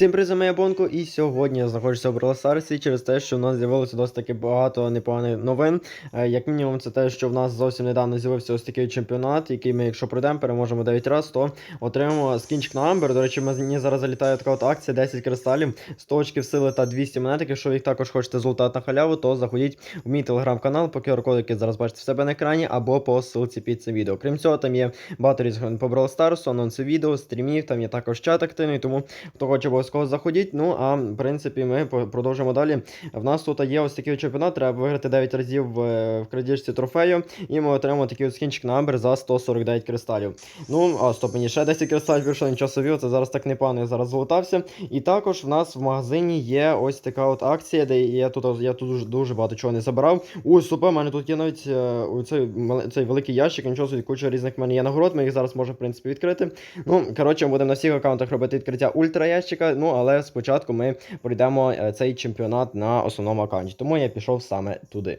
Всім привіт, я Бонко, і сьогодні я знаходжуся в Бреласарсі через те, що в нас з'явилося досить таки багато непоганих новин. Е, Як мінімум, це те, що в нас зовсім недавно з'явився ось такий чемпіонат, який ми, якщо пройдемо, переможемо 9 разів, то отримаємо скінчик на Амбер. До речі, мені зараз залітає така от акція 10 кристалів, 100 очків сили та 200 монеток. Якщо ви їх також хочете золотати на халяву, то заходіть в мій телеграм-канал, по QR-коду, який зараз бачите в себе на екрані, або по ссылці під цим відео. Крім цього, там є багато різних по Brawl анонси відео, стрімів, там є також чат активний, тому хто хоче обов'язково заходіть. Ну а в принципі, ми продовжимо далі. В нас тут є ось такий чемпіонат, треба виграти 9 разів в, в крадіжці трофею, і ми отримаємо такий от скінчик на Амбер за 149 кристалів. Ну, а стоп, мені ще 10 кристалів пішло, нічого собі, це зараз так непогано, я зараз золотався. І також в нас в магазині є ось така от акція, де я тут, я тут дуже, дуже багато чого не забирав. Ой, супер, у мене тут є навіть е, цей, цей великий ящик, нічого собі, куча різних в мене є нагород, ми їх зараз можемо, в принципі, відкрити. Ну, коротше, будемо на всіх аккаунтах робити відкриття ультра ящика, ну, але спочатку ми пройдемо е, цей чемпіонат на основному аккаунті. Тому я пішов саме туди.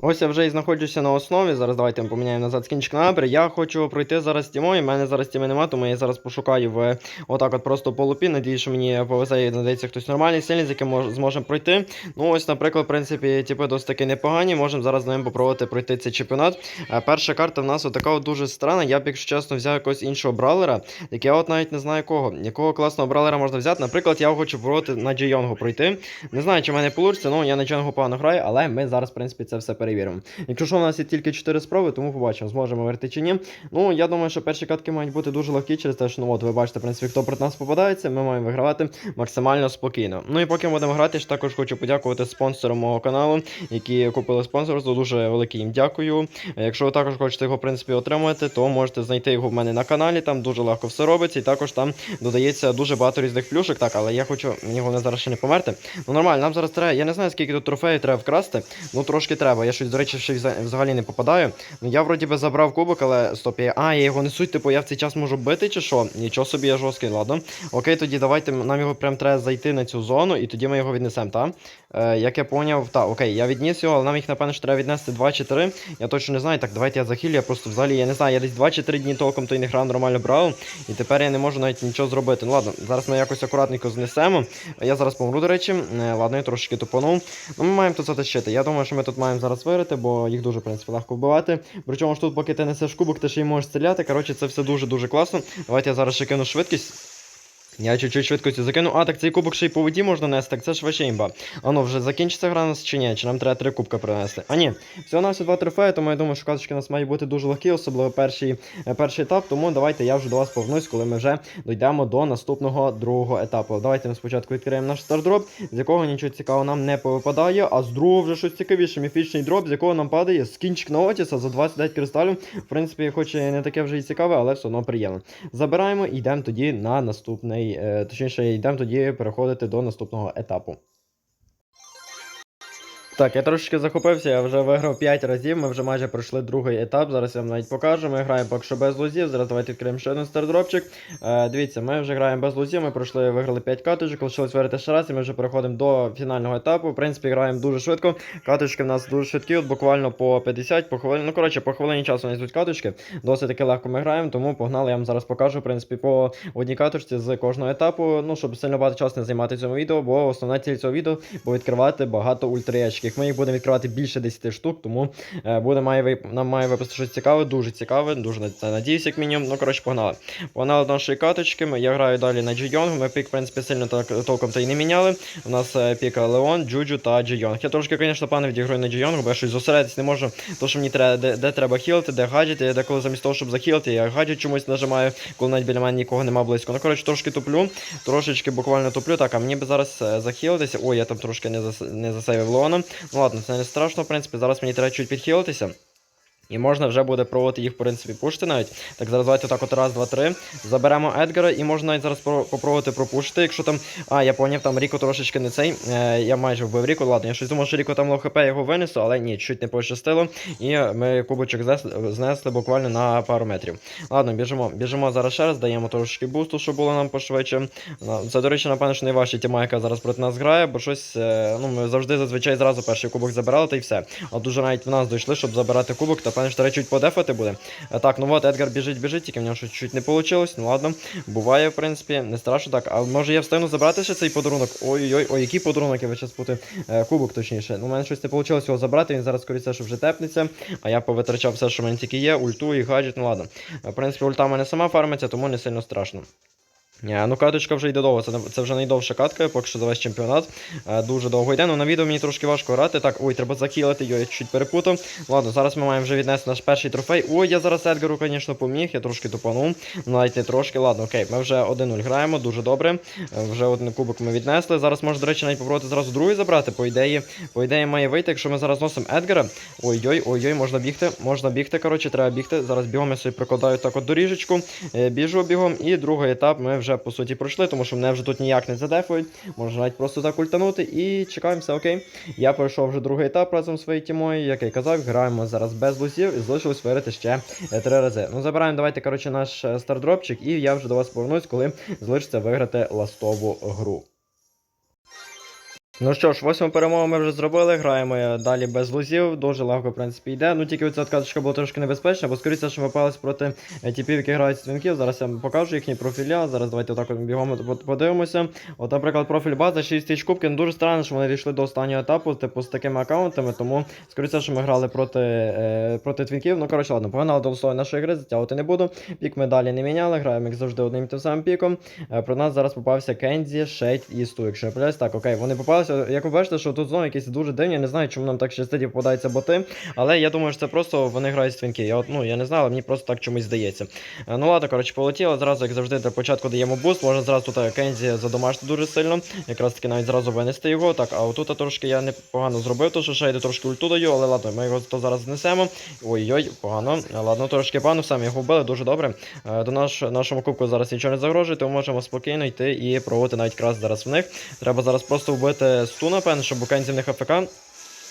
Ось я вже і знаходжуся на основі. Зараз давайте поміняємо назад скінчик на набір. Я хочу пройти зараз тімою. У мене зараз тіми нема, тому я зараз пошукаю в отак от просто по лупі. Надіюсь, що мені повезе і надається хтось нормальний, сильний, з яким мож, зможемо пройти. Ну ось, наприклад, в принципі, типи досить таки непогані. Можемо зараз з ним попробувати пройти цей чемпіонат. Е, Перша карта в нас отака от дуже странна. Я б, якщо чесно, взяв якогось іншого бравлера, як я от навіть не знаю кого. Якого класного бравлера можна взяти. Наприклад, я хочу попробувати на Джейонгу пройти. Не знаю, чи в мене вийде, ну я на Джейонгу погано граю, але ми зараз, в принципі, це все перевіримо. Якщо що, у нас є тільки 4 спроби, тому побачимо, зможемо виграти чи ні. Ну, я думаю, що перші катки мають бути дуже легкі через те, що ну от ви бачите, в принципі, хто проти нас попадається, ми маємо вигравати максимально спокійно. Ну і поки ми будемо грати, ж також хочу подякувати спонсорам мого каналу, які купили спонсорство. Дуже велике їм дякую. Якщо ви також хочете його, в принципі, отримати, то можете знайти його в мене на каналі. Там дуже легко все робиться, і також там додається дуже багато різних плюшок. Так, але я хочу, мені головне зараз ще не померти. Ну нормально, нам зараз треба. Я не знаю, скільки тут трофеїв треба вкрасти. Ну трошки треба. Я щось, до речі, ще вза- взагалі не попадаю. Ну я вроді би забрав кубок, але стоп, я. А, я його не суть, типу, я в цей час можу бити чи що? Нічого собі я жорсткий, ладно. Окей, тоді давайте нам його прям треба зайти на цю зону, і тоді ми його віднесемо, так? Е, як я поняв, так, окей, я відніс його, але нам їх, напевно, що треба віднести 2 чи 3. Я точно не знаю. Так, давайте я захилю, я просто взагалі, я не знаю, я десь 2 чи 3 дні толком той не грав нормально брав, і тепер я не можу навіть нічого зробити. Ну ладно, зараз ми якось акуратненько знесемо. Я зараз помру, до речі. Е, ладно, я трошки тупанув. Ну, ми маємо тут затащити. Я думаю, що ми тут маємо зараз виграти, бо їх дуже, в принципі, легко вбивати. Причому ж тут, поки ти несеш кубок, ти ще й можеш стріляти. Коротше, це все дуже-дуже класно. Давайте я зараз ще кину швидкість. Я чуть-чуть швидкості закину. А, так цей кубок ще й по воді можна нести, так це ж вообще імба. А ну, вже закінчиться гра нас чи ні? Чи нам треба три кубка принести? А ні, всього на все два трофеї, тому я думаю, що каточки у нас мають бути дуже легкі, особливо перший, е, перший етап. Тому давайте я вже до вас повернусь, коли ми вже дійдемо до наступного другого етапу. Давайте ми спочатку відкриємо наш стардроп, з якого нічого цікавого нам не повипадає, а з другого вже щось цікавіше. Міфічний дроп, з якого нам падає скінчик на Отіса за 29 кристалів. В принципі, хоч і не таке вже і цікаве, але все одно приємно. Забираємо і йдемо тоді на наступний, точніше, йдемо тоді переходити до наступного етапу. Так, я трошечки захопився, я вже виграв 5 разів, ми вже майже пройшли другий етап. Зараз я вам навіть покажу. Ми граємо поки що без лузів. Зараз давайте відкриємо ще один стардропчик. Е, дивіться, ми вже граємо без лузів, ми пройшли, виграли 5 каточок, лишилось виграти ще раз, і ми вже переходимо до фінального етапу. В принципі, граємо дуже швидко. Каточки в нас дуже швидкі, от буквально по 50, по хвилині. Ну, коротше, по хвилині часу нас йдуть каточки. Досить таки легко ми граємо, тому погнали, я вам зараз покажу, в принципі, по одній каточці з кожного етапу. Ну, щоб сильно багато часу не займати цьому відео, бо основна ціль цього відео буде відкривати багато ультраячків. Ми їх будемо відкривати більше 10 штук, тому е, буде має нам має випасти щось цікаве, дуже цікаве, дуже на це надіюсь, як мінімум. Ну, коротше, погнали. Погнали до нашої каточки. Я граю далі на Джейонг. Ми пік, в принципі, сильно так толком та й не міняли. У нас е, піка Леон, Джуджу та Джейонг. Я трошки, звісно, пане відіграю на Джейонгу, бо я щось зосередитись не можу. То, що мені треба, де, де треба хілити, де гаджети, я деколи замість того, щоб захілити, я гаджет чомусь нажимаю, коли навіть біля мене нікого нема близько. Ну, коротше, трошки туплю, трошечки буквально туплю. Так, а мені би зараз е, захілитися. Ой, я там трошки не, зас... не засейвив Леона. Ну ладно, це не страшно, в принципі. Зараз мені треба чуть підхилитися. І можна вже буде пробувати їх, в принципі, пушити навіть. Так, зараз давайте так от раз, два, три. Заберемо Едгара і можна навіть зараз попробувати пропушити, якщо там. А, я поняв, там Ріко трошечки не цей. Е, я майже вбив Ріко. Ладно, я щось думав, що Ріко там лоу хп його винесу, але ні, чуть не пощастило. І ми кубочок знесли буквально на пару метрів. Ладно, біжимо. Біжимо зараз ще раз, даємо трошечки бусту, щоб було нам пошвидше. Це, до речі, напевно, що найважча тіма, яка зараз проти нас грає, бо щось. е, Ну, ми завжди зазвичай зразу перший кубок забирали, та й все. А дуже навіть в нас дійшли, щоб забирати кубок та напевно, що треба подефати буде. Е, Так, ну от Едгар біжить, біжить, тільки в нього щось чуть не вийшло. Ну ладно, буває, в принципі, не страшно так. А може я встигну забрати ще цей подарунок? Ой-ой-ой, ой, який подарунок я зараз пути. Е, кубок точніше. Ну, у мене щось не вийшло його забрати, він зараз скоріше, що вже тепнеться. А я повитрачав все, що в мене тільки є, ульту і гаджет, ну ладно. Е, В принципі, ульта в мене сама фармиться, тому не сильно страшно. Е, Ну, каточка вже йде довго. Це, це вже найдовша катка, поки що за весь чемпіонат. Е, Дуже довго йде. Ну на відео мені трошки важко грати. Так, ой, треба закілити, його я чуть перепутав. Ладно, зараз ми маємо вже віднести наш перший трофей. Ой, я зараз Едгару, звісно, поміг, я трошки тупанув. Навіть не трошки. Ладно, окей, ми вже 1-0 граємо, дуже добре. Е, Вже один кубок ми віднесли. Зараз може, до речі, навіть попробувати зразу другий забрати. По ідеї, по ідеї має вийти, якщо ми зараз носимо Едгара. Ой-ой, ой-ой, можна бігти, можна бігти. Коротше, треба бігти. Зараз бігом я собі прикладаю так от доріжечку. Біжу бігом. І другий етап ми вже по суті пройшли, тому що мене вже тут ніяк не задефують. Можна навіть просто так ультанути і чекаємо, все окей. Я пройшов вже другий етап разом зі своєю тімою, як я казав, граємо зараз без лузів і залишилось виграти ще е, три рази. Ну, забираємо давайте, коротше, наш е, стардропчик, і я вже до вас повернусь, коли залишиться виграти ластову гру. Ну що ж, восьму перемогу ми вже зробили, граємо далі без лузів, дуже легко, в принципі, йде. Ну тільки оця каточка була трошки небезпечна, бо скоріше, що ми попались проти е, типів, які грають свінків. Зараз я вам покажу їхні профіля. Зараз давайте отак от бігом подивимося. От, наприклад, профіль база 6 тисяч кубків. Ну дуже странно, що вони дійшли до останнього етапу, типу, з такими аккаунтами, тому скоріше, що ми грали проти, е, проти твінків. Ну, коротше, ладно, погнали до основної нашої гри, затягувати не буду. Пік ми далі не міняли, граємо як завжди одним тим самим піком. Е, про нас зараз попався Кензі, Шейд і Сту. Якщо я помиляюсь, так, окей, вони попалися. Як ви бачите, що тут знову якісь дуже дивні, я не знаю, чому нам так щастить і попадаються боти. Але я думаю, що це просто вони грають з. Я ну, я не знаю, але мені просто так чомусь здається. Е, Ну ладно, коротше, полетіло. Зразу, як завжди, для початку даємо буст. Можна зразу тут е, Кензі задомашити дуже сильно. Якраз таки навіть зразу винести його. Так, а отут трошки я непогано зробив, то що шейду трошки ульту даю, але ладно, ми його то зараз знесемо. Ой-ой, погано. Е, Ладно, трошки пану, саме його вбили, дуже добре. До наш, нашому кубку зараз нічого не загрожує, тому можемо спокійно йти і проводити навіть крас зараз в них. Треба зараз просто вбити сту, напевно, що у Кензі в них.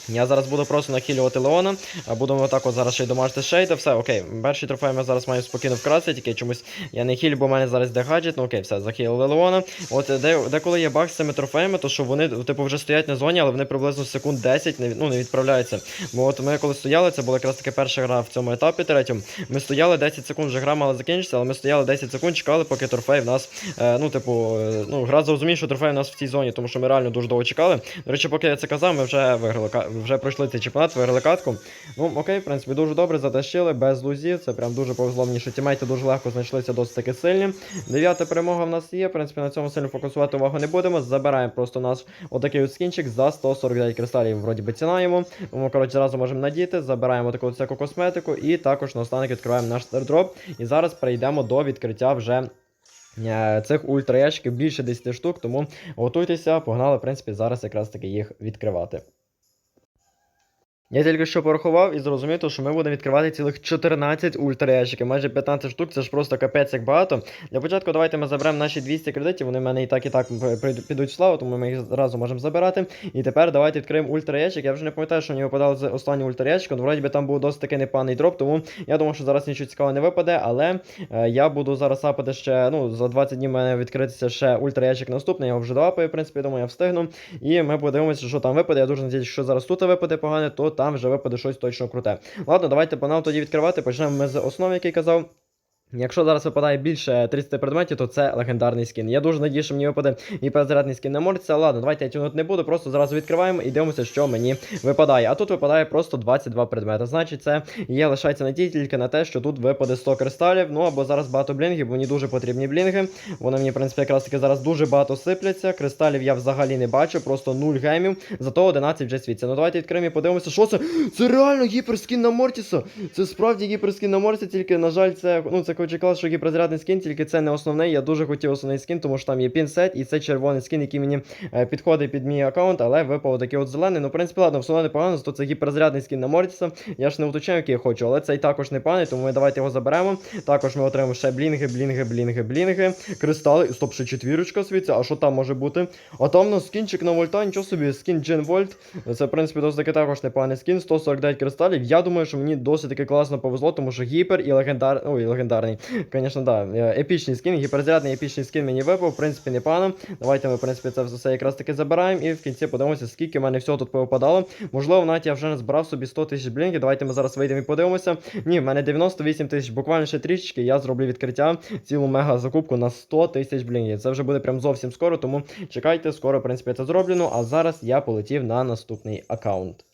Я зараз буду просто нахилювати Леона, а будемо отак от зараз ще й домашити шейда, все, окей. Перший трофей ми зараз маємо спокійно вкрасти, тільки чомусь я не хілю, бо в мене зараз де гаджет, ну окей, все, захилили Леона. От е, де, деколи є баг з цими трофеями, то що вони, типу, вже стоять на зоні, але вони приблизно секунд 10 не, ну, не відправляються. Бо от ми коли стояли, це була якраз таки перша гра в цьому етапі третьому. Ми стояли 10 секунд, вже гра мала закінчитися, але ми стояли 10 секунд, чекали, поки трофей в нас, е, ну, типу, е, ну, гра зрозуміє, що трофей в нас в цій зоні, тому що ми реально дуже довго чекали. До речі, поки я це казав, ми вже виграли, вже пройшли цей чемпіонат, виграли катку. Ну, окей, в принципі, дуже добре затащили, без лузів. Це прям дуже повезло мені, що тімейти дуже легко знайшлися досить таки сильні. Дев'ята перемога в нас є. В принципі, на цьому сильно фокусувати увагу не будемо. Забираємо просто наш отакий от скінчик за 149 кристалів. Вроді би ціна йому. Тому, коротше, зразу можемо надіти. Забираємо таку всяку косметику і також наостанок відкриваємо наш стардроп. І зараз перейдемо до відкриття вже. е, Цих ультраячків більше 10 штук, тому готуйтеся, погнали, в принципі, зараз якраз таки їх відкривати. Я тільки що порахував і зрозумів, що ми будемо відкривати цілих 14 ультраящиків, майже 15 штук, це ж просто капець як багато. Для початку давайте ми заберемо наші 200 кредитів, вони в мене і так і так підуть в славу, тому ми їх зразу можемо забирати. І тепер давайте відкриємо ультраящик. Я вже не пам'ятаю, що мені випадало з останнього ультраящика, ну вроді би там був досить таки непаний дроп, тому я думаю, що зараз нічого цікавого не випаде, але е, я буду зараз апати ще, ну, за 20 днів в мене відкритися ще ультраящик наступний, я його вже доапаю, в принципі, думаю, я встигну. І ми подивимося, що там випаде. Я дуже надіюсь, що зараз тут випаде погане, то там вже випаде щось точно круте. Ладно, давайте панал тоді відкривати. Почнемо ми з основи, який казав. Якщо зараз випадає більше 30 предметів, то це легендарний скін. Я дуже надію, що мені випаде і перезарядний скін на морця. Ладно, давайте я тягнути не буду, просто зразу відкриваємо і дивимося, що мені випадає. А тут випадає просто 22 предмети. Значить, це є лишається надія тільки на те, що тут випаде 100 кристалів. Ну або зараз багато блінгів, бо мені дуже потрібні блінги. Вони мені, в принципі, якраз таки зараз дуже багато сипляться. Кристалів я взагалі не бачу, просто 0 гемів, зато 11 вже світиться. Ну давайте відкриємо і подивимося, що це. Це реально гіперскін на Мортіса. Це справді гіперскін на Мортіса, тільки, на жаль, це. Ну, це і клас, що гіперзарядний скін, тільки це не основний. Я дуже хотів основний скін, тому що там є пінсет, і це червоний скін, який мені е, підходить під мій аккаунт, але випав такий от зелений. Ну, в принципі, ладно, все непогано, то це гіперзарядний скін на Мортіса. Я ж не уточняю, який я хочу, але цей також непоганий, тому ми давайте його заберемо. Також ми отримаємо ще блінги, блінги, блінги, блінги. Кристали. Стоп, ще четвірочка світиться. А що там може бути? А там у нас скінчик на вольта, нічого собі, скін Джен Вольт. Це, в принципі, досить таки також непоганий скін, 149 кристалів. Я думаю, що мені досить таки класно повезло, тому що гіпер і легендар. Ой, легендарний. Легендарний. Звісно, да. е, Епічний скін, гіперзарядний епічний скін мені випав, в принципі, непогано. Давайте ми, в принципі, це все якраз таки забираємо. І в кінці подивимося, скільки в мене всього тут повипадало. Можливо, навіть я вже не збирав собі 100 тисяч блінків. Давайте ми зараз вийдемо і подивимося. Ні, в мене 98 тисяч, буквально ще трішечки. Я зроблю відкриття, цілу мега закупку на 100 тисяч блінків. Це вже буде прям зовсім скоро, тому чекайте, скоро, в принципі, це зроблю. Ну, а зараз я полетів на наступний аккаунт.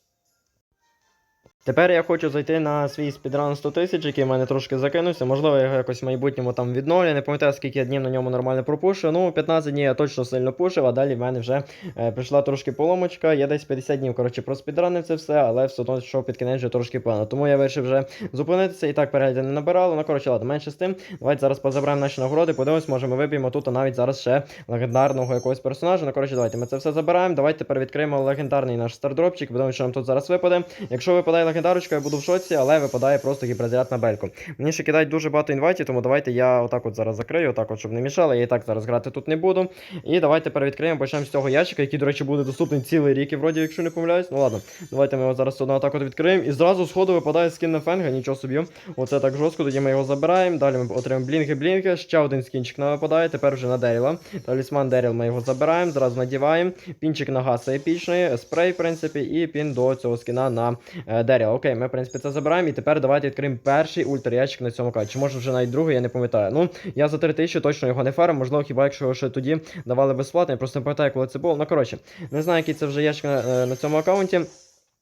Тепер я хочу зайти на свій спідран 100 тисяч, який в мене трошки закинувся. Можливо, я його якось в майбутньому там відновлю. Не пам'ятаю, скільки я днів на ньому нормально пропушу. Ну, 15 днів я точно сильно пушив, а далі в мене вже е, прийшла трошки поломочка. Я десь 50 днів, коротше, проспідранив це все, але все одно що під кінець вже трошки погано. Тому я вирішив вже зупинитися і так переглядів не набирало. Ну, коротше, ладно, менше з тим. Давайте зараз позабираємо наші нагороди, подивимось, може ми виб'ємо тут а навіть зараз ще легендарного якогось персонажа. Ну, коротше, давайте ми це все забираємо. Давайте тепер відкриємо легендарний наш стардропчик. Подивимось, що нам тут зараз випаде. Якщо випадає легендарочка, я буду в шоці, але випадає просто гіперзаряд на бельку. Мені ще кидають дуже багато інвайтів, тому давайте я отак от зараз закрию, отак от, щоб не мішало. Я і так зараз грати тут не буду. І давайте перевідкриємо, почнемо з цього ящика, який, до речі, буде доступний цілий рік, і вроді, якщо не помиляюсь. Ну ладно, давайте ми його зараз одного так от відкриємо. І зразу з ходу випадає скін на фенга, нічого собі. Оце так жорстко, тоді ми його забираємо. Далі ми отримаємо блінки-блінки. Ще один скінчик нам випадає, тепер вже на Деріла. Талісман Деріл ми його забираємо, зразу надіваємо. Пінчик на гаса епічний, спрей, в принципі, і пін до цього скіна на е, Деріла. Окей, ми, в принципі, це забираємо. І тепер давайте відкриємо перший ультраящик на цьому каті. Чи може вже навіть другий, я не пам'ятаю. Ну, я за 3 тисячі точно його не фарм, можливо, хіба якщо його ще тоді давали безплатно, я просто не пам'ятаю, коли це було. Ну, коротше, не знаю, який це вже ящик на, е, на цьому аккаунті.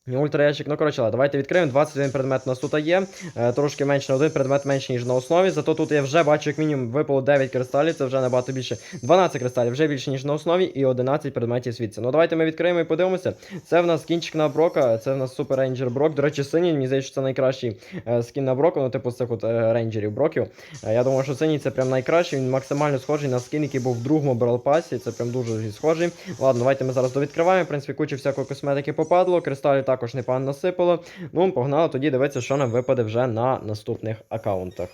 Ультра ящик, ну коротше, давайте відкриємо. 21 предмет у нас тут є. Е, трошки менше на один предмет менше, ніж на основі. Зато тут я вже бачу, як мінімум випало 9 кристалів, це вже набагато більше. 12 кристалів, вже більше, ніж на основі, і 11 предметів світця. Ну давайте ми відкриємо і подивимося. Це в нас кінчик на Брока, це в нас Супер Рейнджер Брок. До речі, синій, мені здається, що це найкращий е, скін на Брока, ну типу з цих от е, рейнджерів Броків. Я думаю, що синій це прям найкращий, він максимально схожий на скін, який був в другому Брал Пасі. Це прям дуже схожий. Ладно, давайте ми зараз довідкриваємо. В принципі, куча всякої косметики попадло. Кристалів також непогано насипало. Ну, погнали тоді дивитися, що нам випаде вже на наступних аккаунтах.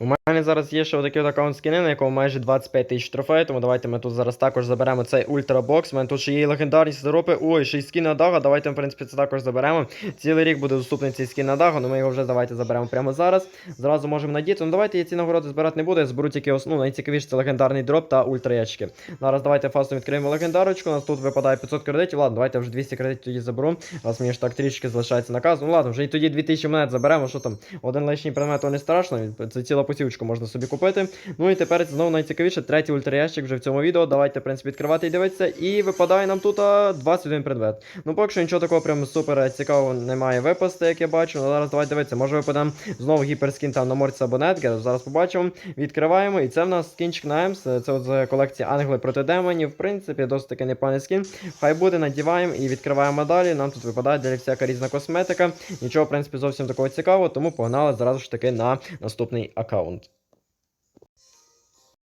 У мене зараз є ще отакий от аккаунт скіни, на якому майже 25 тисяч трофеїв, тому давайте ми тут зараз також заберемо цей ультрабокс. У мене тут ще є і легендарні сиропи. Ой, ще й скін на. Давайте, в принципі, це також заберемо. Цілий рік буде доступний цей скін на Дага, але ми його вже давайте заберемо прямо зараз. Зразу можемо надіти. Ну давайте я ці нагороди збирати не буду, я зберу тільки основну, найцікавіше це легендарний дроп та ультраячки. Зараз давайте фастом відкриємо легендарочку. У нас тут випадає 500 кредитів. Ладно, давайте вже 200 кредитів тоді заберу. Раз мені ж так трішки залишається наказ. Ну ладно, вже і тоді 2000 монет заберемо. Що там? Один лишній предмет, то не страшно. Це ціла посівочка можна собі купити. Ну і тепер знову найцікавіше. Третій ультраящик вже в цьому відео. Давайте, в принципі, відкривати і дивитися. І випадає нам тут 21 предмет. Ну, поки що нічого такого прям супер цікавого немає випасти, як я бачу. Ну зараз давайте дивитися. Може випадемо знову гіперскін там на морці або Нетгер. Зараз побачимо. Відкриваємо. І це в нас скінчик на Емс. Це от з колекції Англи проти демонів. В принципі, досить таки непоганий скін. Хай буде, надіваємо і відкриваємо далі. Нам тут випадає далі всяка різна косметика. Нічого, в принципі, зовсім такого цікавого, тому погнали зразу ж таки на наступний аккаунт. locker und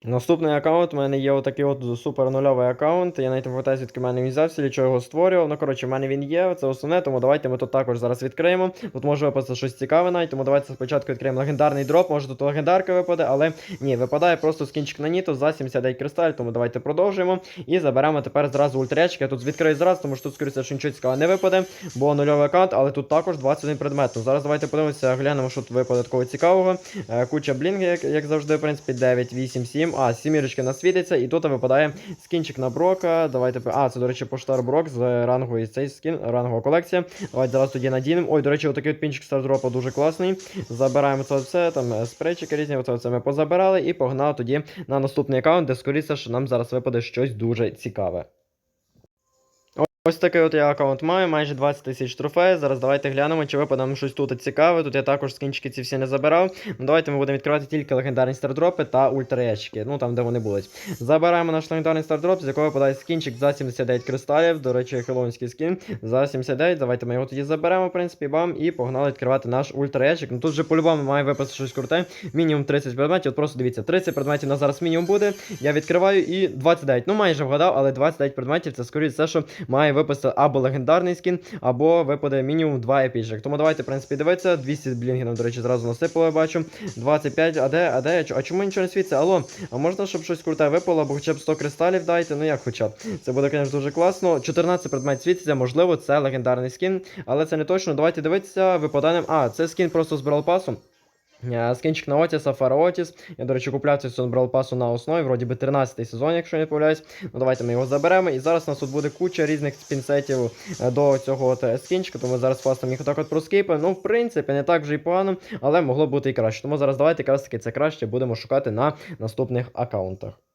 Наступний аккаунт у мене є отакий от супер нульовий аккаунт. Я навіть не пам'ятаю, звідки в мене він взявся, для чого його створював. Ну, коротше, в мене він є, це основне, тому давайте ми тут також зараз відкриємо. Тут може випасти щось цікаве навіть, тому давайте спочатку відкриємо легендарний дроп, може тут легендарка випаде, але ні, випадає просто скінчик на Ніто за 79 кристаль, тому давайте продовжуємо. І заберемо тепер зразу ультрячки. Я тут відкрию зразу, тому що тут, скоріше, що нічого цікавого не випаде, бо нульовий аккаунт, але тут також 21 предмет. Ну, зараз давайте подивимося, глянемо, що тут випаде такого цікавого. Е, куча блінги, як, як завжди, в принципі, 9, 8, 7. А, сімірочки насвітиться, і тут випадає скінчик на Брока. Давайте. А, це, до речі, поштар Брок з рангу і цей скін, рангова колекція. Давайте зараз тоді надінемо. Ой, до речі, отакий от пінчик стардропа дуже класний. Забираємо це все, там е, спрейчики різні, оце все ми позабирали і погнали тоді на наступний аккаунт, де скоріше, що нам зараз випаде щось дуже цікаве. Ось такий от я аккаунт маю, майже 20 тисяч трофеїв. Зараз давайте глянемо, чи випаде нам щось тут цікаве. Тут я також скінчики ці всі не забирав. Ну давайте ми будемо відкривати тільки легендарні стардропи та ультраящики. Ну там, де вони будуть. Забираємо наш легендарний стардроп, з якого випадає скінчик за 79 кристалів. До речі, хелонський скін за 79. Давайте ми його тоді заберемо, в принципі, бам, і погнали відкривати наш ультраящик. Ну тут же по-любому має випасти щось круте. Мінімум 30 предметів. От просто дивіться, 30 предметів на зараз мінімум буде. Я відкриваю і 29. Ну майже вгадав, але 29 предметів це скоріше все, що має випасти або легендарний скін, або випаде мінімум 2 епічок. Тому давайте, в принципі, дивитися. 200 блінгів, до речі, зразу насипало, я бачу. 25, а де, а де? А чому нічого не світиться? Алло, а можна, щоб щось круте випало, або хоча б 100 кристалів дайте? Ну як хоча б. Це буде, звісно, дуже класно. 14 предметів світиться, можливо, це легендарний скін, але це не точно. Давайте дивитися, випадає. А, це скін просто з бралпасом. Е, Скінчик на Отіса, Фараотіс. Я, до речі, купляв цю Брал Пасу на основі, вроді би 13 сезон, якщо не помиляюсь. Ну давайте ми його заберемо. І зараз у нас тут буде куча різних спінсетів е, до цього е, скінчика, тому зараз фастом їх отак от проскіпаємо. Ну, в принципі, не так вже і погано, але могло бути і краще. Тому зараз давайте якраз таки це краще будемо шукати на наступних аккаунтах.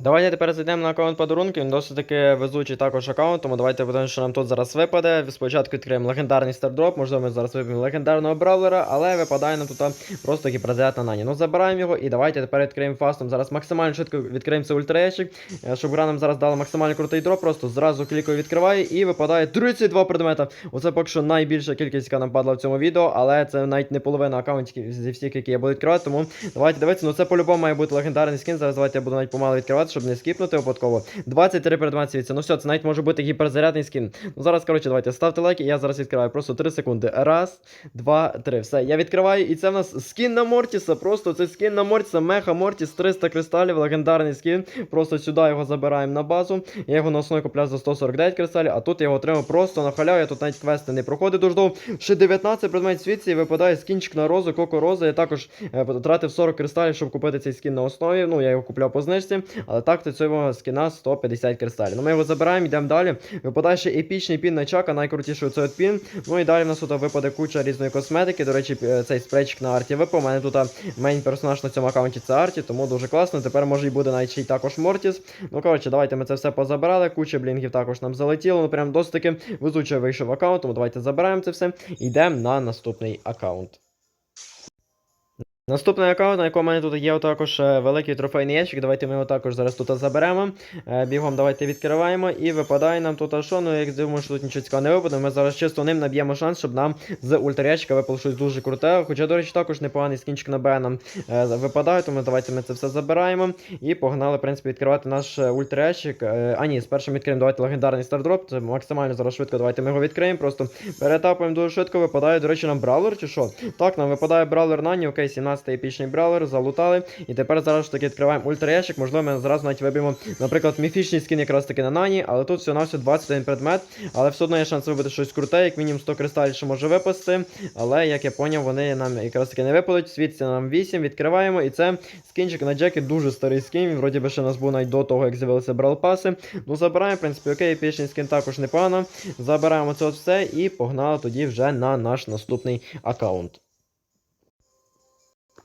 Давайте тепер зайдемо на аккаунт подарунків. Він досить таки везучий також аккаунт, тому давайте подивимося, що нам тут зараз випаде. Спочатку відкриємо легендарний стардроп, можливо, ми зараз виб'ємо легендарного бравлера, але випадає нам тут просто гіперзаряд на нані. Ну забираємо його і давайте тепер відкриємо фастом. Зараз максимально швидко відкриємо цей ультраєчик, е, щоб гра нам зараз дала максимально крутий дроп. Просто зразу клікою відкриває і випадає 32 предмета. Оце поки що найбільша кількість, яка нам падала в цьому відео, але це навіть не половина аккаунтів зі всіх, які я буду відкривати. Тому давайте дивитися. Ну це по-любому має бути легендарний скін. Зараз давайте я буду навіть помало відкривати, щоб не скіпнути випадково. 23 предмет світиться. Ну все, це навіть може бути гіперзарядний скін. Ну зараз, коротше, давайте ставте лайки, я зараз відкриваю просто 3 секунди. Раз, два, три. Все, я відкриваю, і це в нас скін на Мортіса. Просто це скін на Мортіса, Меха Мортіс, 300 кристалів, легендарний скін. Просто сюди його забираємо на базу. Я його на основі купляв за 149 кристалів, а тут я його отримав просто на халяву. Я тут навіть квести не проходив дуже довго. Ще 19 предметів світці і випадає скінчик на розу, коко роза. Я також е, потратив 40 кристалів, щоб купити цей скін на основі. Ну, я його купляв по знижці, але так то цього скіна 150 кристалів. Ну ми його забираємо, йдемо далі. Випадає ще епічний пін на чака, найкрутіший оцей от пін. Ну і далі в нас тут випаде куча різної косметики. До речі, цей спрейчик на арті випав. У мене тут мейн персонаж на цьому аккаунті це арті, тому дуже класно. Тепер може і буде навіть ще також Мортіс. Ну коротше, давайте ми це все позабирали. Куча блінгів також нам залетіло. Ну прям досить таки везуче вийшов аккаунт, тому давайте забираємо це все. Йдемо на наступний аккаунт. Наступний аккаунт, на якому в мене тут є також е, великий трофейний ящик. Давайте ми його також зараз тут заберемо. Е, Бігом давайте відкриваємо. І випадає нам тут що. Ну, як думаю, що тут нічого цікавого не випаде. Ми зараз чисто ним наб'ємо шанс, щоб нам з ультраящика випало щось дуже круте. Хоча, до речі, також непоганий скінчик на Б нам е, випадає, тому давайте ми це все забираємо. І погнали, в принципі, відкривати наш ультраящик. А ні, спершу відкриємо давайте легендарний стардроп. Це максимально зараз швидко. Давайте ми його відкриємо. Просто перетапуємо дуже швидко. Випадає, до речі, нам бравлер чи що? Так, нам випадає бравлер Нані, окей, 17 епічний бравлер, залутали. І тепер зараз таки відкриваємо ультраящик. Можливо, ми зразу навіть виб'ємо, наприклад, міфічний скін якраз таки на Нані, але тут все на все 21 предмет. Але все одно є шанс вибити щось круте, як мінімум 100 кристалів ще може випасти. Але як я поняв, вони нам якраз таки не випадуть. Світиться нам 8, відкриваємо. І це скінчик на Джекі, дуже старий скін. Він вроді би ще нас був навіть до того, як з'явилися бралпаси. Ну, забираємо, в принципі, окей, епічний скін також непогано. Забираємо це от все і погнали тоді вже на наш наступний аккаунт.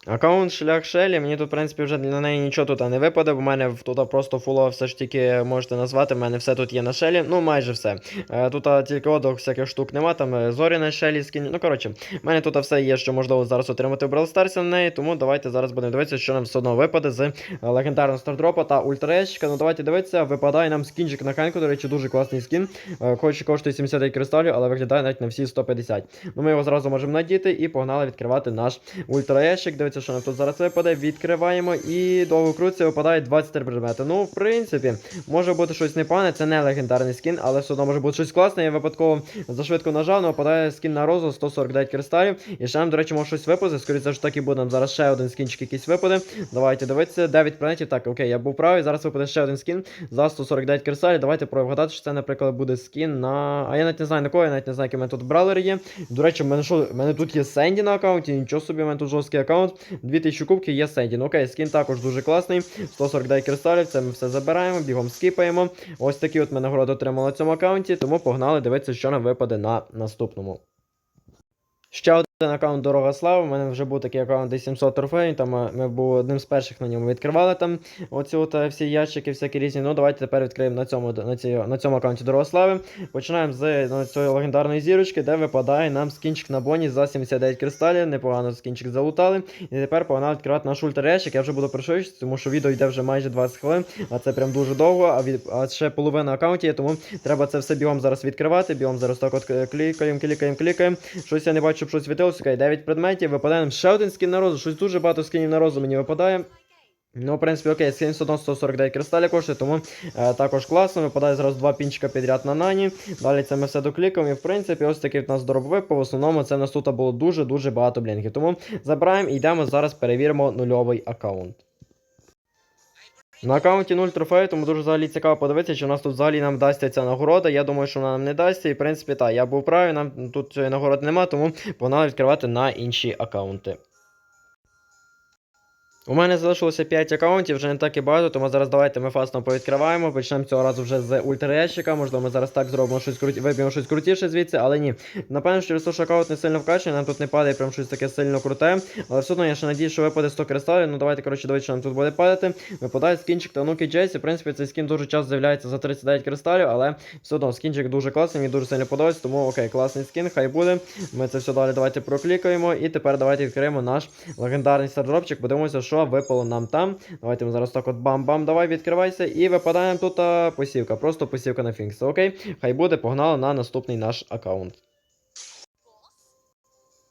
Аккаунт шлях Шелі, мені тут, в принципі, вже для неї нічого тут не випаде, бо в мене тут просто фуло все ж тільки можете назвати, в мене все тут є на шелі, ну майже все. Е, Тут тільки одок всяких штук нема, там е, зорі на шелі скін. Ну коротше, в мене тут все є, що можливо зараз отримати в Brawl Stars на неї, тому давайте зараз будемо дивитися, що нам все одно випаде з е, легендарного стардропа та ультраящика. Ну давайте дивитися, випадає нам скінчик на Хенку, до речі, дуже класний скін. Хоч коштує 79 кристалів, але виглядає навіть на всі 150. Ну ми його зразу можемо надіти і погнали відкривати наш ультраящик. Дивіться, що нам тут зараз випаде. Відкриваємо і довго крутиться, випадає 23 предмети. Ну, в принципі, може бути щось непогане, це не легендарний скін, але все одно може бути щось класне. Я випадково зашвидко нажав, але випадає скін на розу 149 кристалів. І ще нам, до речі, може щось випаде. Скоріше ж так і буде. Нам зараз ще один скінчик якийсь випаде. Давайте дивитися. 9 предметів. Так, окей, я був правий. Зараз випаде ще один скін за 149 кристалів. Давайте пробувати, що це, наприклад, буде скін на. А я навіть не знаю на кого, я навіть не знаю, у мене тут бравлер є. До речі, в мене що, в мене тут є Сенді на аккаунті, нічого собі, у мене тут жорсткий аккаунт. 2000 кубків є Сенді. Ну окей, скін також дуже класний. 149 кристалів, це ми все забираємо, бігом скіпаємо. Ось такі от ми нагороди отримали на цьому аккаунті, тому погнали дивитися, що нам випаде на наступному. Ще один аккаунт Дорога Слава. У мене вже був такий аккаунт десь 700 трофеїв. Там е, ми були одним з перших на ньому відкривали там оці от е, всі ящики, всякі різні. Ну давайте тепер відкриємо на цьому на, ці, на цьому аккаунті Дорога Слави. Починаємо з ну, цієї легендарної зірочки, де випадає нам скінчик на боні за 79 кристалів. Непогано скінчик залутали. І тепер погнали відкривати наш ультрарещик. Я вже буду пришвидшити, тому що відео йде вже майже 20 хвилин, а це прям дуже довго. А від а ще половина аккаунтів тому треба це все бігом зараз відкривати. Бігом зараз так от клікаємо, клікаємо, клікаємо. Щось я не бачу, щось світилося. Окей, 9 предметів. Випадає нам ще один скін на розу. Щось дуже багато скінів на розу мені випадає. Ну, в принципі, окей, скін все одно 149 кристалів коштує, тому е, також класно. Випадає зразу два пінчика підряд на нані. Далі це ми все доклікаємо. І в принципі, ось такий в нас дороб випав. В основному це в нас тут було дуже-дуже багато блінків. Тому забираємо і йдемо зараз перевіримо нульовий аккаунт. На аккаунті 0 трофеїв, тому дуже взагалі цікаво подивитися, чи у нас тут взагалі нам дасться ця нагорода. Я думаю, що вона нам не дасться. І в принципі, так, я був правий, нам тут цієї нагороди нема, тому погнали відкривати на інші аккаунти. У мене залишилося 5 аккаунтів, вже не так і багато, тому зараз давайте ми фасно повідкриваємо. Почнемо цього разу вже з ультраящика. Можливо, ми зараз так зробимо щось круті, виб'ємо щось крутіше звідси, але ні. Напевно, що що аккаунт не сильно вкачаний, нам тут не падає прям щось таке сильно круте. Але все одно я ще надію, що випаде 100 кристалів. Ну давайте, коротше, дивіться, нам тут буде падати. Випадає скінчик та нуки Джейсі. В принципі, цей скін дуже часто з'являється за 39 кристалів, але все одно скінчик дуже класний, мені дуже сильно подобається, тому окей, класний скін, хай буде. Ми це все далі давайте проклікаємо. І тепер давайте відкриємо наш легендарний стардропчик. Подивимося, що випало нам там. Давайте ми зараз так от бам-бам, давай, відкривайся. І випадає тут посівка. Просто посівка на Фінкс. Окей, хай буде, погнали на наступний наш аккаунт.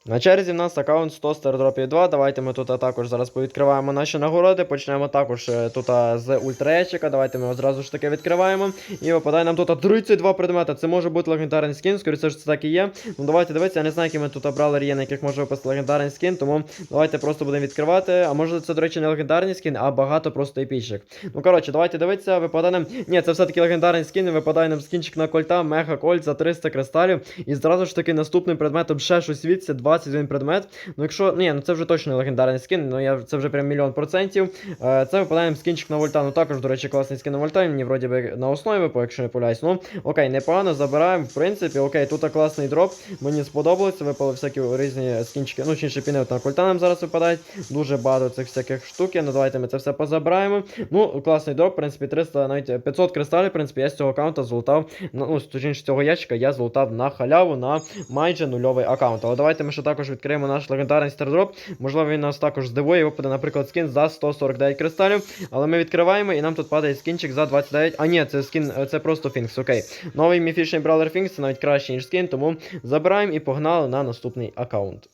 На черзі в нас аккаунт 100 стардропів 2. Давайте ми тут також зараз повідкриваємо наші нагороди. Почнемо також е, тут з ультраєчика. Давайте ми його зразу ж таки відкриваємо. І випадає нам тут а, 32 предмети. Це може бути легендарний скін, скоріше ж це так і є. Ну давайте дивитися, я не знаю, які ми тут брали є, на яких може випасти легендарний скін, тому давайте просто будемо відкривати. А може це, до речі, не легендарний скін, а багато просто епічних. Ну коротше, давайте дивитися, випадає нам. Ні, це все-таки легендарний скін, випадає нам скінчик на кольта, мега кольт за 300 кристалів. І зразу ж таки наступним предметом ще щось світиться, 21 предмет. Ну якщо. Ні, ну це вже точно легендарний скін, ну я це вже прям мільйон процентів. Е, це випадає скінчик на вольта. Ну також, до речі, класний скін на вольта. Мені вроді би на основі випав, якщо не помиляюсь. Ну, окей, непогано, забираємо. В принципі, окей, тут класний дроп. Мені сподобалося, випали всякі різні скінчики. Ну, чи піни на кольта нам зараз випадають. Дуже багато цих всяких штук. Ну давайте ми це все позабираємо. Ну, класний дроп, в принципі, 300, навіть 500 кристалів, в принципі, я з цього аккаунта золотав. Ну, з цього ящика я золотав на халяву на майже нульовий аккаунт. Але давайте ми ще також відкриємо наш легендарний стардроп. Можливо, він нас також здивує, випаде, наприклад, скін за 149 кристалів. Але ми відкриваємо і нам тут падає скінчик за 29. А ні, це скін, це просто Фінкс, окей. Новий міфічний бралер Фінкс, це навіть краще, ніж скін, тому забираємо і погнали на наступний аккаунт.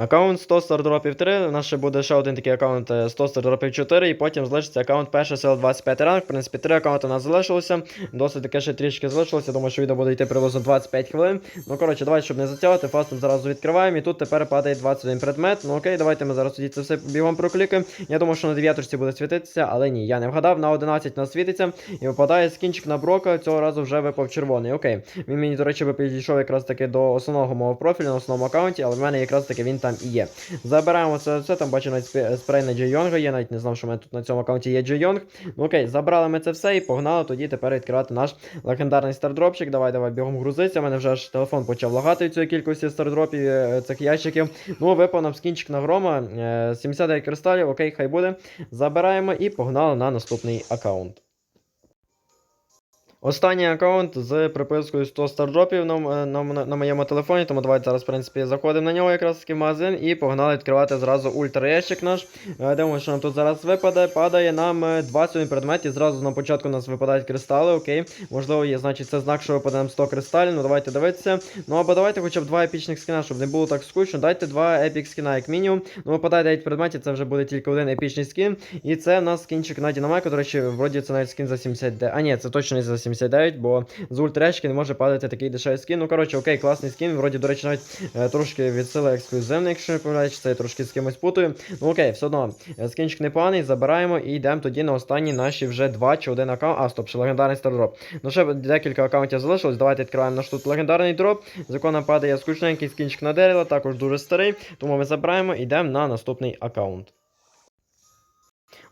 Аккаунт 100 стардропів 3. У нас ще буде ще один такий аккаунт е, 100 стардропів 4, і потім залишиться аккаунт перша сила 25 ранг. В принципі, 3 аккаунти у нас залишилося. Досить таке ще трішки залишилося. Думаю, що відео буде йти приблизно 25 хвилин. Ну, коротше, давайте, щоб не затягувати, фастом зразу відкриваємо. І тут тепер падає 21 предмет. Ну окей, давайте ми зараз тоді це все бігом проклікаємо. Я думаю, що на 9 буде світитися, але ні, я не вгадав. На 11 нас світиться. І випадає скінчик на брока. Цього разу вже випав червоний. Окей. Він мені, до речі, би підійшов якраз таки до основного мого профілю на основному аккаунті, але в мене якраз таки він там і є. Забираємо це все, там бачу навіть спрей на Джей Йонга є, навіть не знав, що в мене тут на цьому аккаунті є Джей Йонг. Ну окей, забрали ми це все і погнали тоді тепер відкривати наш легендарний стардропчик. Давай, давай, бігом грузиться. У мене вже аж телефон почав лагати від цієї кількості стардропів е, цих ящиків. Ну, випав нам скінчик на грома. е, 79 кристалів, окей, хай буде. Забираємо і погнали на наступний аккаунт. Останній аккаунт з припискою 100 стардропів на, на, на моєму телефоні, тому давайте зараз, в принципі, заходимо на нього якраз таки в магазин і погнали відкривати зразу ультраєщик наш. Е, Дивимося, що нам тут зараз випаде. Падає нам е, 21 предмет, і зразу на початку у нас випадають кристали, окей. Можливо, є, значить, це знак, що випаде нам 100 кристалів, ну давайте дивитися. Ну або давайте хоча б два епічних скіна, щоб не було так скучно. Дайте два епік скіна, як мінімум. Ну, випадає 9 предметів, це вже буде тільки один епічний скін. І це в нас скінчик на Дінамайку, до речі, вроді це навіть скін за 79. А ні, це точно не за 79, бо з ультречки не може падати такий дешевий скін. Ну, коротше, окей, класний скін. Вроді, до речі, навіть е, трошки від сили ексклюзивний, якщо не помиляюсь, це я трошки з кимось путаю. Ну окей, все одно. е, Скінчик непоганий, забираємо і йдемо тоді на останні наші вже два чи один аккаунт. А, стоп, ще легендарний стардроп. Ну, ще декілька аккаунтів залишилось. Давайте відкриваємо наш тут легендарний дроп. З якого нам падає скучненький скінчик на дерево, також дуже старий. Тому ми забираємо і йдемо на наступний аккаунт.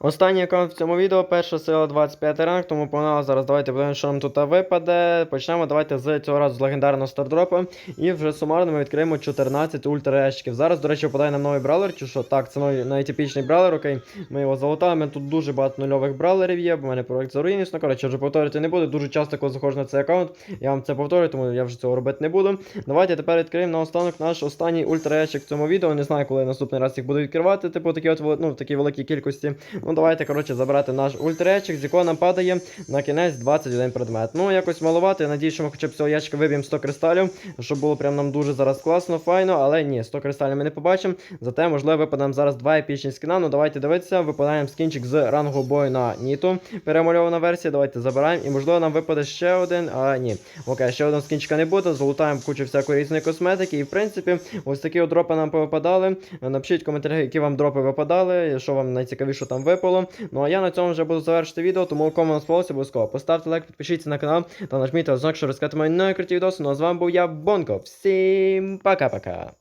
Останній аккаунт в цьому відео, перша сила 25 ранг, тому погнали зараз. Давайте подивимося, що нам тут випаде. Почнемо давайте з цього разу з легендарного стардропу. І вже сумарно ми відкриємо 14 ультраешків. Зараз, до речі, випадає нам новий бравлер, чи що? Так, це новий найтипічний бравлер, окей. Ми його залутаємо. Тут дуже багато нульових бравлерів є, бо в мене проект заруїнився. Ну, коротше, вже повторювати не буду. Дуже часто, коли заходжу на цей аккаунт, я вам це повторюю, тому я вже цього робити не буду. Давайте тепер відкриємо на останок наш останній ультраешик в цьому відео. Не знаю, коли наступний раз їх буду відкривати, типу такі от ну, в такій великій кількості. Ну, давайте, коротше, забрати наш ультречик, з якого нам падає на кінець 21 предмет. Ну, якось малувати. Я надію, що ми хоча б цього ящика виб'ємо 100 кристалів, щоб було прям нам дуже зараз класно, файно, але ні, 100 кристалів ми не побачимо. Зате, можливо, випаде нам зараз два епічні скіна. Ну, давайте дивитися, випадаємо скінчик з рангу бою на Ніту. Перемальована версія. Давайте забираємо. І можливо нам випаде ще один. А ні. Окей, ще один скінчика не буде. Залутаємо кучу всякої різної косметики. І в принципі, ось такі от дропи нам повипадали. Напишіть в коментарях, які вам дропи випадали, що вам найцікавіше там випало. Випало. Ну а я на цьому вже буду завершити відео, тому кому вам сподобалося, обов'язково поставте лайк, підпишіться на канал та нажміть на дзвінок, щоб розказати мої нові круті відоси. Ну а з вами був я, Бонко. Всім пока-пока.